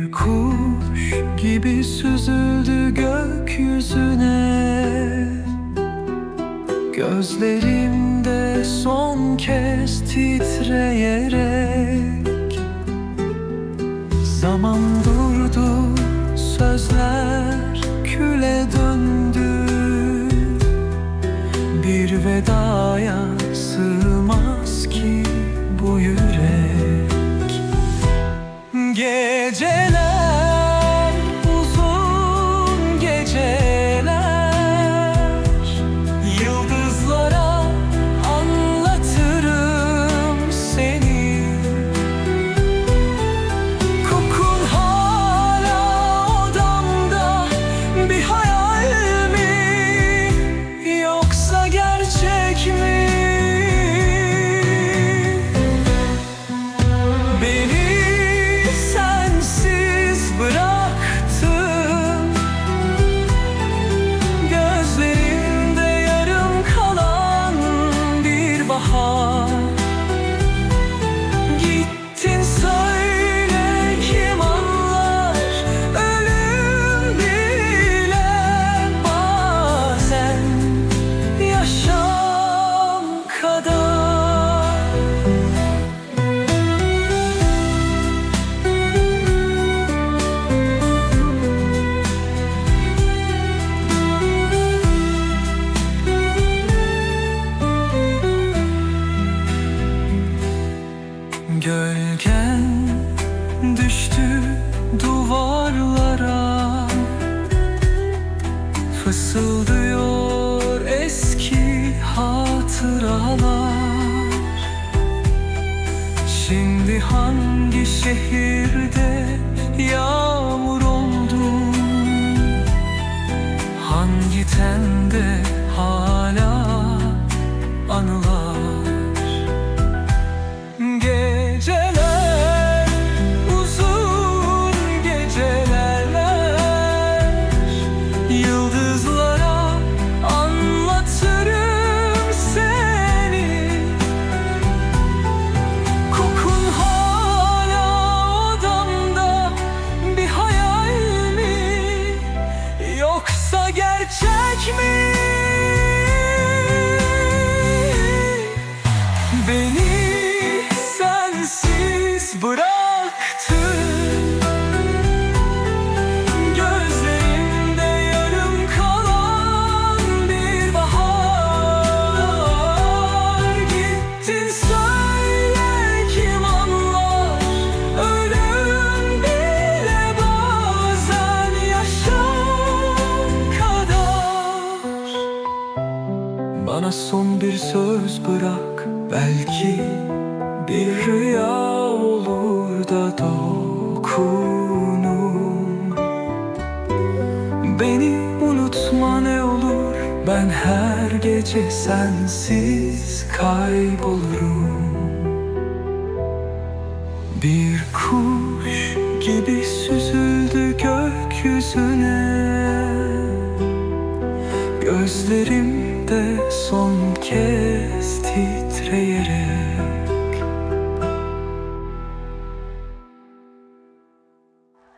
Bir kuş gibi süzüldü gökyüzüne. Gözlerimde son kez titreyerek Zaman durdu, sözler küle döndü. Bir vedaya sığmaz ki bu yürek Geceler hatıralar. Şimdi hangi şehirde yağmur oldum Hangi tende You me bir söz bırak Belki bir rüya olur da dokunun. Beni unutma ne olur Ben her gece sensiz kaybolurum. Bir kuş gibi süzüldü gökyüzüne. Gözlerimde kez titreyerek